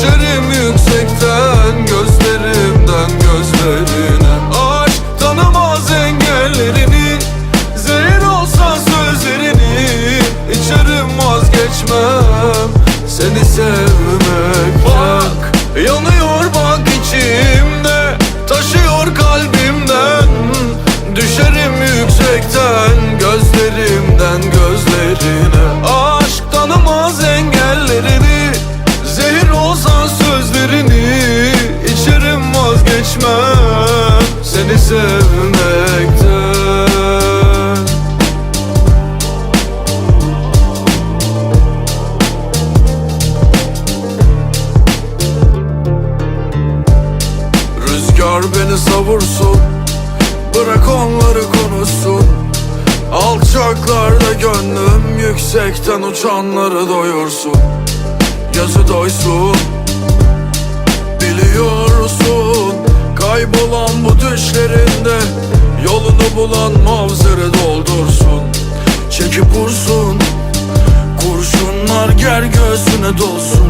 Düşerim yüksekten gözlerimden gözlerine. Aşk tanımaz engellerini. Zehir olsa sözlerini İçerim vazgeçmem. Seni sevmek Bak yanıyor bak içimde Taşıyor kalbimden. Düşerim yüksekten vazgeçmem Seni sevmekten. Rüzgar beni savursun Bırak onları konuşsun. Alçaklarda gönlüm Yüksekten uçanları doyursun. Gözü doysun bulan mavzere doldursun. Çekip vursun Kurşunlar ger göğsüne dolsun.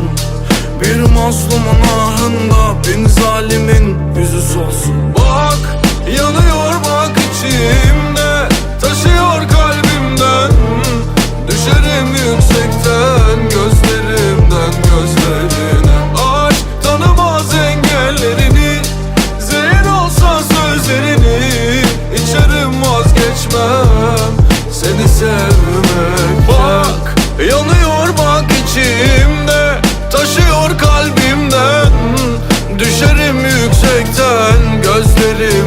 Bir mazlumun ahında bin zalimin yüzü solsun sevmek. Bak yanıyor bak içimde Taşıyor kalbimden. Düşerim yüksekten gözlerim